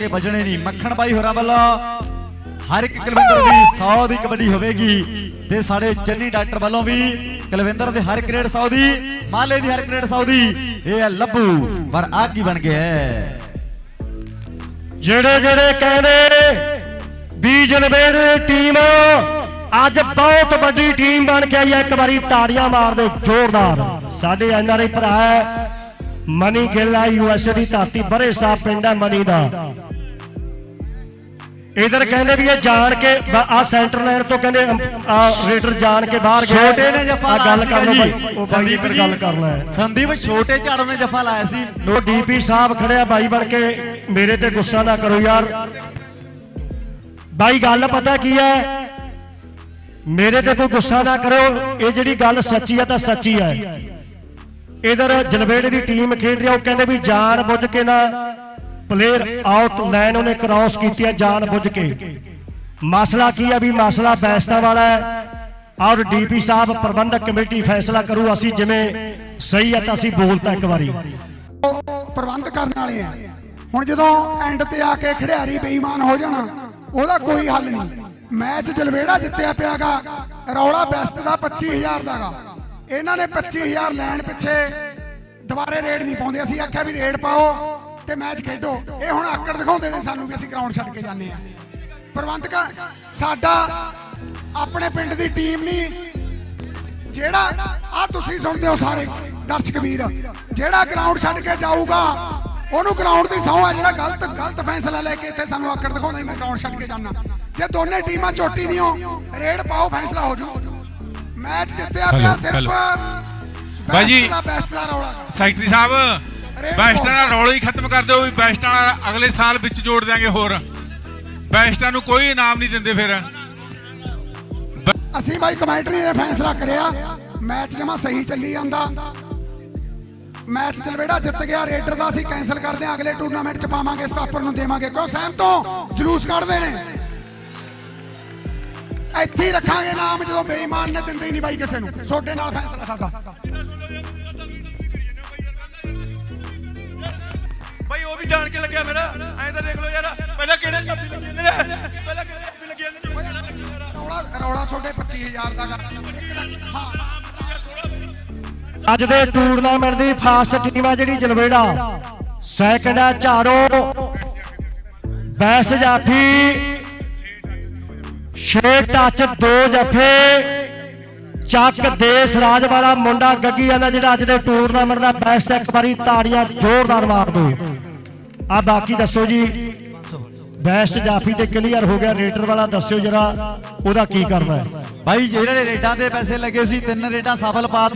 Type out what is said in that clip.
ਇਹ ਵਜਣੇ ਨਹੀਂ, ਮੱਖਣ ਬਾਈ ਹੋਰਾਂ ਵੱਲੋਂ ਹਰ ਇੱਕ ਕੁਲਵਿੰਦਰ ਦੀ 100 ਦੀ ਕਬੱਡੀ ਹੋਵੇਗੀ ਤੇ ਸਾਡੇ ਚੰਨੀ ਡਾਕਟਰ ਵੱਲੋਂ ਵੀ ਕਲਵਿੰਦਰ ਦੇ ਹਰ ਗ੍ਰੇਡ 100 ਦੀ, ਮਾਲੇ ਦੀ ਹਰ ਗ੍ਰੇਡ 100 ਦੀ, ਇਹ ਹੈ ਲੱਭੂ, ਪਰ ਆ ਕੀ ਬਣ ਗਿਆ ਹੈ? ਜਿਹੜੇ ਜਿਹੜੇ ਕਹਿੰਦੇ ਵੀ ਜਨਵੇੜ ਟੀਮ ਅੱਜ ਬਹੁਤ ਵੱਡੀ ਟੀਮ ਬਣ ਕੇ ਆਈ ਹੈ ਇੱਕ ਵਾਰੀ ਤਾੜੀਆਂ ਮਾਰ ਦਿਓ ਜ਼ੋਰਦਾਰ। ਸਾਡੇ ਐਨਆਰਆਈ ਭਰਾ ਹੈ ਮਨੀ ਗਿੱਲ ਆ ਯੂਐਸਏ ਦੀ ਧਰਤੀ ਬਰੇ ਸਾਹਿਬ ਪਿੰਡ ਹੈ ਮਨੀ ਦਾ। ਇਧਰ ਕਹਿੰਦੇ ਵੀ ਇਹ ਜਾਣ ਕੇ ਆ ਸੈਂਟਰ ਲਾਈਨ ਤੋਂ ਕਹਿੰਦੇ ਆ ਰੇਡਰ ਜਾਣ ਕੇ ਬਾਹਰ ਗਏ। ਛੋਟੇ ਨੇ ਜੱਫਾ ਲਾਇਆ ਕਰ ਬਾਈ ਸੰਦੀਪ ਗੱਲ ਕਰਨਾ ਹੈ ਸੰਦੀਪ ਛੋਟੇ ਝਾੜੂ ਨੇ ਜੱਫਾ ਲਾਇਆ ਸੀ। ਉਹ ਡੀਪੀ ਸਾਹਿਬ ਖੜਿਆ ਬਾਈ ਬਣ ਕੇ। ਮੇਰੇ ਤੇ ਗੁੱਸਾ ਨਾ ਕਰੋ ਯਾਰ। ਬਾਈ ਗੱਲ ਪਤਾ ਕੀ ਹੈ? ਮੇਰੇ ਤੇ ਕੋਈ ਗੁੱਸਾ ਨਾ ਕਰੋ ਇਹ ਜਿਹੜੀ ਗੱਲ ਸੱਚੀ ਹੈ ਤਾਂ ਸੱਚੀ ਹੈ ਇਧਰ ਜਲਵੇੜੇ ਦੀ ਟੀਮ ਖੇਡ ਰਹੀ ਆ, ਉਹ ਕਹਿੰਦੇ ਵੀ ਜਾਣ ਬੁੱਝ ਕੇ ਨਾ ਪਲੇਅਰ ਆਊਟ ਲਾਈਨ ਉਹਨੇ ਕ੍ਰਾਸ ਕੀਤੀ ਹੈ ਜਾਣ ਬੁੱਝ ਕੇ। ਮਸਲਾ ਕੀ ਹੈ ਵੀ ਮਸਲਾ ਬੈਸਤਾ ਵਾਲਾ ਹੈ। ਔਰ ਡੀਪੀ ਸਾਹਿਬ ਪ੍ਰਬੰਧਕ ਕਮੇਟੀ ਫੈਸਲਾ ਕਰੂ, ਅਸੀਂ ਜਿਵੇਂ ਸਹੀ ਹੈ ਤਾਂ ਅਸੀਂ ਬੋਲਤਾ ਇੱਕ ਵਾਰੀ। ਪ੍ਰਬੰਧ ਕਰਨ ਵਾਲੇ ਆ। ਹੁਣ ਜਦੋਂ ਐਂਡ ਤੇ ਆ ਕੇ ਖਿਡਾਰੀ ਬੇਈਮਾਨ ਹੋ ਜਾਣਾ, ਉਹਦਾ ਕੋਈ ਹੱਲ ਨਹੀਂ। ਮੈਚ ਜਲਵੇੜਾ ਜਿੱਤਿਆ ਪਿਆਗਾ, ਰੌਲਾ ਬੈਸਟ ਦਾ 25000 ਦਾਗਾ। ਇਹਨਾਂ ਨੇ 25000 ਲੈਣ ਪਿੱਛੇ ਦੁਬਾਰੇ ਰੇਡ ਨਹੀਂ ਪਾਉਂਦੇ, ਅਸੀਂ ਆਖਿਆ ਵੀ ਰੇਡ ਪਾਓ ਤੇ ਮੈਚ ਖੇਡੋ। ਇਹ ਹੁਣ ਆਕੜ ਦਿਖਾਉਂਦੇ ਨੇ ਸਾਨੂੰ ਵੀ ਅਸੀਂ ਗਰਾਊਂਡ ਛੱਡ ਕੇ ਜਾਂਦੇ ਆ ਪ੍ਰਬੰਧਕਾਂ, ਸਾਡਾ ਆਪਣੇ ਪਿੰਡ ਦੀ ਟੀਮ ਨਹੀਂ, ਜਿਹੜਾ ਆ ਤੁਸੀਂ ਸੁਣਦੇ ਹੋ ਸਾਰੇ ਦਰਸ਼ਕ ਵੀਰ, ਜਿਹੜਾ ਗਰਾਊਂਡ ਛੱਡ ਕੇ ਜਾਊਗਾ, ਉਹਨੂੰ ਗਰਾਊਂਡ ਦੀ ਸਹੁੰ ਆ ਜਿਹੜਾ ਗਲਤ ਗਲਤ ਫੈਸਲਾ ਲੈ ਕੇ ਇੱਥੇ ਸਾਨੂੰ ਆਕੜ ਦਿਖਾਉਂਦਾ ਮੈਂ ਗਰਾਊਂਡ ਛੱਡ ਕੇ ਜਾਣਾ ਜੇ ਦੋਨੇ ਟੀਮਾਂ ਚੋਟੀ ਦੀਆਂ ਰੇਡ ਪਾਓ ਫੈਸਲਾ ਹੋ ਜਾਊ। ਮੈਚ ਜਿੱਤਿਆ ਪਿਆ ਸਿਰਫ। ਬਾਈ ਜੀ। ਰੌਲਾ। ਸੈਕਟਰੀ ਸਾਹਿਬ ਬੈਸਟਾਂ ਦਾ ਰੌਲਾ ਹੀ ਖਤਮ ਕਰ ਦਿਓ ਵੀ ਬੈਸਟਾਂ ਅਗਲੇ ਸਾਲ ਵਿੱਚ ਜੋੜ ਦਿਆਂਗੇ ਹੋਰ। ਬੈਸਟਾਂ ਨੂੰ ਕੋਈ ਇਨਾਮ ਨਹੀਂ ਦਿੰਦੇ ਫਿਰ। ਅਸੀਂ ਬਾਈ ਕਮੈਂਟਰੀ ਨੇ ਫੈਸਲਾ ਕਰਿਆ ਮੈਚ ਜਮਾ ਸਹੀ ਚੱਲੀ ਜਾਂਦਾ। ਮੈਚ ਚਲਵੇੜਾ ਜਿੱਤ ਗਿਆ ਰੇਡਰ ਦਾ ਅਸੀਂ ਕੈਨਸਲ ਕਰਦੇ ਹਾਂ ਅਗਲੇ ਟੂਰਨਾਮੈਂਟ ਚ ਪਾਵਾਂਗੇ ਸਟਾਫਰ ਨੂੰ ਦੇਵਾਂਗੇ। ਕਿਉਂ? ਸਹਿਮ ਤੋਂ। ਜਲੂਸ ਕੱਢਦੇ ਨੇ। ਇੱਥੇ ਹੀ ਰੱਖਾਂਗੇ ਨਾਮ ਜਦੋਂ ਬੇਈਮਾਨ ਨੇ ਦਿੰਦੇ ਹੀ ਨਹੀਂ ਬਾਈ ਕਿਸੇ ਨੂੰ। ਤੁਹਾਡੇ ਨਾਲ ਫੈਸਲਾ ਸਾਡਾ। ਭਾਈ ਉਹ ਵੀ ਜਾਣ ਕੇ ਲੱਗਿਆ ਮੇਰਾ। ਐਂ ਤਾਂ ਦੇਖ ਲਓ ਯਾਰ ਪਹਿਲਾਂ ਕਿਹੜੇ ਕਾਪੀ ਲੱਗੇ ਨੇ? ਪਹਿਲਾਂ ਕਿਹੜੇ ਕਾਪੀ ਲੱਗੇ ਨੇ? ਰੌਲਾ ਰੌਲਾ ਤੁਹਾਡੇ 25000 ਦਾ ਗਾ। ਇੱਕ ਲੱਖ- ਹਾਂ ਅੱਜ ਦੇ ਟੂਰਨਾਮੈਂਟ ਦੀ ਫਾਸਟ ਟੀਮ ਆ ਜਿਹੜੀ ਜਲਵੇੜਾ। ਸੈਕੰਡ ਆ ਝਾੜੋ ਬੈਸ ਜਾਫੀ। ਛੇ ਟੱਚ ਦੋ ਜਫੇ ਚੱਕ ਦੇਸ ਰਾਜ ਵਾਲਾ ਮੁੰਡਾ ਗੱਗੀ ਦਾ ਜਿਹੜਾ ਅੱਜ ਦੇ ਟੂਰਨਾਮੈਂਟ ਦਾ ਬੈਸਟ ਇੱਕ ਵਾਰੀ ਤਾੜੀਆਂ ਜ਼ੋਰਦਾਰ ਮਾਰ ਦੋ ਆ ਬਾਕੀ ਦੱਸੋ ਜੀ। ਬੈਸਟ ਜਾਫੀ ਤੇ ਕਲੀਅਰ ਹੋ ਗਿਆ। ਰੇਟਰ ਵਾਲਾ ਦੱਸਿਓ ਜਰਾ, ਉਹਦਾ ਕੀ ਕਰਨਾ ਹੈ? ਬਾਈ, ਜਿਹੜੇ ਰੇਟਾਂ ਦੇ ਪੈਸੇ ਲੱਗੇ ਸੀ, ਤਿੰਨ ਰੇਟਾਂ ਸਫਲ ਪਾ